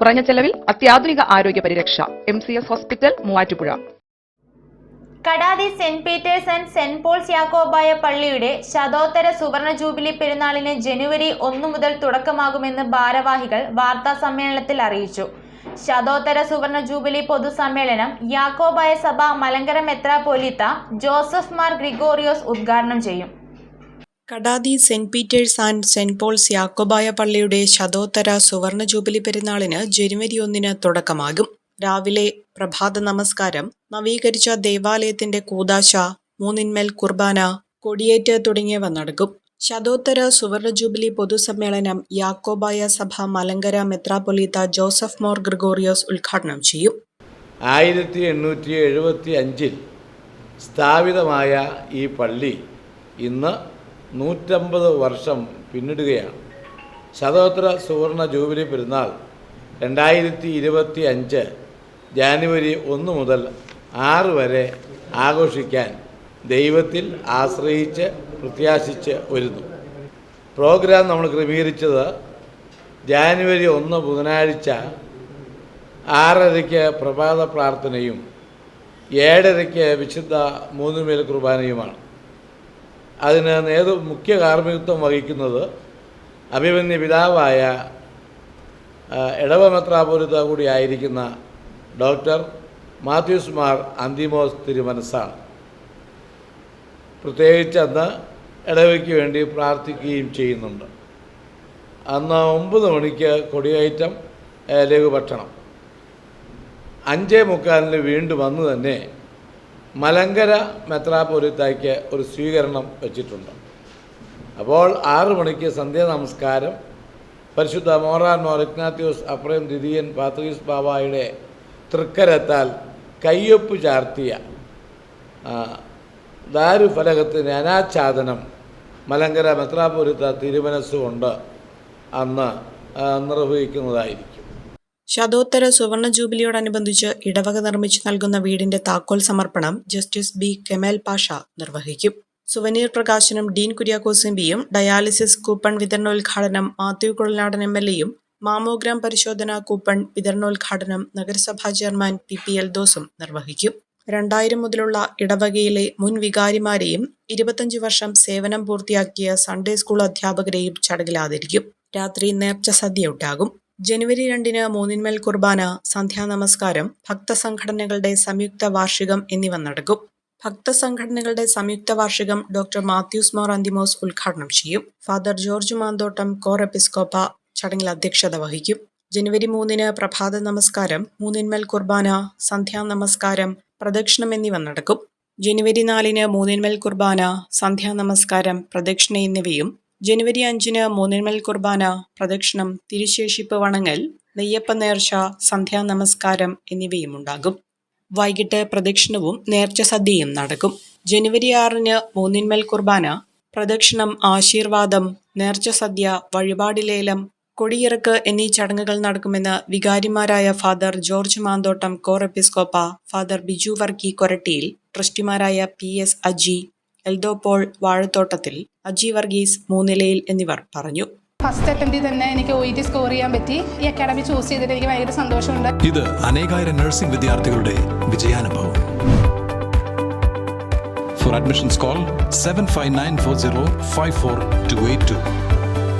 കുറഞ്ഞ ചെലവിൽ അത്യാധുനിക ആരോഗ്യ പരിരക്ഷ. M C S hospital Muvattupuzha. Kadathi Saint Peter's and Saint Paul's Yakobaya പള്ളിയുടെ ശതോത്തര സുവർണ ജൂബിലി പെരുന്നാളിന് ജനുവരി ഒന്നു മുതൽ തുടക്കമാകുമെന്ന് ഭാരവാഹികൾ വാർത്താ സമ്മേളനത്തിൽ അറിയിച്ചു. ശതോത്തര സുവർണ ജൂബിലി പൊതുസമ്മേളനം യാക്കോബായ സഭ മലങ്കര മെത്രാപോലിത്ത ജോസഫ് മാർ ഗ്രിഗോറിയോസ് ഉദ്ഘാടനം ചെയ്യും. Kadathi Saint Peter's and Saint Paul's Yakobaya പള്ളിയുടെ ശതോത്തര സുവർണ ജൂബിലി പെരുന്നാളിന് ജനുവരി ഒന്നിന് തുടക്കമാകും. രാവിലെ പ്രഭാത നമസ്കാരം നവീകരിച്ച ദേവാലയത്തിന്റെ കൂതാശ മൂന്നിന്മേൽ കുർബാന കൊടിയേറ്റ് തുടങ്ങിയവ നടക്കും. ശതോത്തര സുവർണ ജൂബിലി പൊതുസമ്മേളനം യാക്കോബായ സഭ മലങ്കര മെത്രാപൊലീത്ത ജോസഫ് മോർ ഗ്രിഗോറിയോസ് ഉദ്ഘാടനം ചെയ്യും. ആയിരത്തി എണ്ണൂറ്റി എഴുപത്തി അഞ്ചിൽ സ്ഥാപിതമായ ഈ പള്ളി ഇന്ന് നൂറ്റമ്പത് വർഷം പിന്നിടുകയാണ്. ശതോത്തര സുവർണ ജൂബിലി പെരുന്നാൾ രണ്ടായിരത്തി ഇരുപത്തി അഞ്ച് ജാനുവരി ഒന്ന് മുതൽ ആറ് വരെ ആഘോഷിക്കാൻ ദൈവത്തിൽ ആശ്രയിച്ച് പ്രത്യാശിച്ച് വരുന്നു. പ്രോഗ്രാം നമ്മൾ ക്രമീകരിച്ചത് ജാനുവരി ഒന്ന് ബുധനാഴ്ച ആറരയ്ക്ക് പ്രഭാത പ്രാർത്ഥനയും ഏഴരയ്ക്ക് വിശുദ്ധ മൂന്നുമേൽ കുർബാനയുമാണ്. അതിന് നേതൃ മുഖ്യ കാർമ്മികത്വം വഹിക്കുന്നത് അഭിമന്യ പിതാവായ ആ, കൂടിയായിരിക്കുന്ന ഡോക്ടർ മാത്യൂസ് മാർ അന്തിമോസ് തിരുമനസ്സാണ്. പ്രത്യേകിച്ച് അന്ന് ഇടവയ്ക്ക് വേണ്ടി പ്രാർത്ഥിക്കുകയും ചെയ്യുന്നുണ്ട്. അന്ന് ഒമ്പത് മണിക്ക് കൊടിയേറ്റം ലഘുഭക്ഷണം. അഞ്ചേ മുക്കാലിന് വീണ്ടും വന്ന് തന്നെ മലങ്കര മെത്രാപൊലിത്തായ്ക്ക് ഒരു സ്വീകരണം വച്ചിട്ടുണ്ട്. അപ്പോൾ ആറു മണിക്ക് സന്ധ്യ നമസ്കാരം. പരിശുദ്ധ മോറാൻ മോർ ഇഗ്നാത്യോസ് അപ്രയം ദ്വിതീയൻ പാത്രീസ് ബാബായുടെ തൃക്കരത്താൽ കയ്യൊപ്പ് ചാർത്തിയ ആ, ദാരുഫലകത്തിന് അനാച്ഛാദനം മലങ്കര മെത്രാപൊലിത്ത തിരുമനസ്സുകൊണ്ട് അന്ന് നിർവഹിക്കുന്നതായിരിക്കും. ശതോത്തര സുവർണ ജൂബിലിയോടനുബന്ധിച്ച് ഇടവക നിർമ്മിച്ചു നൽകുന്ന വീടിന്റെ താക്കോൽ സമർപ്പണം ജസ്റ്റിസ് ബി കെമൽ പാഷ നിർവഹിക്കും. സുവനീർ പ്രകാശനം ഡീൻ കുര്യാക്കോസ് എം പിയും ഡയാലിസിസ് കൂപ്പൺ വിതരണോദ്ഘാടനം മാത്യു കുഴൽനാടൻ എം എൽ എയും മാമോഗ്രാം പരിശോധന കൂപ്പൺ വിതരണോദ്ഘാടനം നഗരസഭാ ചെയർമാൻ പി പി എൽ ദോസും നിർവഹിക്കും. രണ്ടായിരം മുതലുള്ള ഇടവകയിലെ മുൻ വികാരിമാരെയും ഇരുപത്തഞ്ച് വർഷം സേവനം പൂർത്തിയാക്കിയ സൺഡേ സ്കൂൾ അധ്യാപകരെയും ചടങ്ങിൽ ആദരിക്കും. രാത്രി നേർച്ച സദ്യ ഉണ്ടാകും ജനുവരി രണ്ടിന് മൂന്നിന്മേൽ കുർബാന സന്ധ്യാനമസ്കാരം ഭക്തസംഘടനകളുടെ സംയുക്ത വാർഷികം എന്നിവ നടക്കും. ഭക്തസംഘടനകളുടെ സംയുക്ത വാർഷികം ഡോക്ടർ മാത്യൂസ് മോർ അന്തിമോസ് ഉദ്ഘാടനം ചെയ്യും. ഫാദർ ജോർജ് മാന്തോട്ടം കോർ എപ്പിസ്കോപ്പ ചടങ്ങിൽ അധ്യക്ഷത വഹിക്കും. ജനുവരി മൂന്നിന് പ്രഭാത നമസ്കാരം മൂന്നിന്മേൽ കുർബാന സന്ധ്യാ നമസ്കാരം പ്രദക്ഷിണം എന്നിവ നടക്കും. ജനുവരി നാലിന് മൂന്നിന്മേൽ കുർബാന സന്ധ്യാ നമസ്കാരം പ്രദക്ഷിണ എന്നിവയും ജനുവരി അഞ്ചിന് മൂന്നിന്മൽ കുർബാന പ്രദക്ഷിണം തിരുശേഷിപ്പ് വണങ്ങൽ നെയ്യപ്പ നേർച്ച സന്ധ്യാ നമസ്കാരം എന്നിവയും ഉണ്ടാകും വൈകിട്ട് പ്രദക്ഷിണവും നേർച്ച സദ്യയും നടക്കും. ജനുവരി ആറിന് മൂന്നിന്മൽ കുർബാന പ്രദക്ഷിണം ആശീർവാദം നേർച്ച സദ്യ വഴിപാട് ലേലം കൊടിയിറക്ക് എന്നീ ചടങ്ങുകൾ നടക്കുമെന്ന് വികാരിമാരായ ഫാദർ ജോർജ് മാന്തോട്ടം കോർ എപ്പിസ്കോപ്പ ഫാദർ ബിജു വർക്കി കൊരട്ടിയിൽ ട്രസ്റ്റിമാരായ പി എസ് അജി എൽദോ പോൾ വാഴത്തോട്ടത്തിൽ അജി വർഗീസ് മൂന്നിലയിൽ എന്നിവർ പറഞ്ഞു. ഫസ്റ്റ് അറ്റംപ്റ്റിൽ തന്നെ എനിക്ക് ഒ ഇ ടി സ്കോർ ചെയ്യാൻ പറ്റി. ഈ അക്കാഡമി ചൂസ് ചെയ്തിട്ട് എനിക്ക് ഭയങ്കര സന്തോഷമുണ്ട്. ഇത് അനേകായിരം നഴ്സിംഗ് വിദ്യാർത്ഥികളുടെ വിജയാനുഭവം. For admissions call seven five nine four zero five four two eight two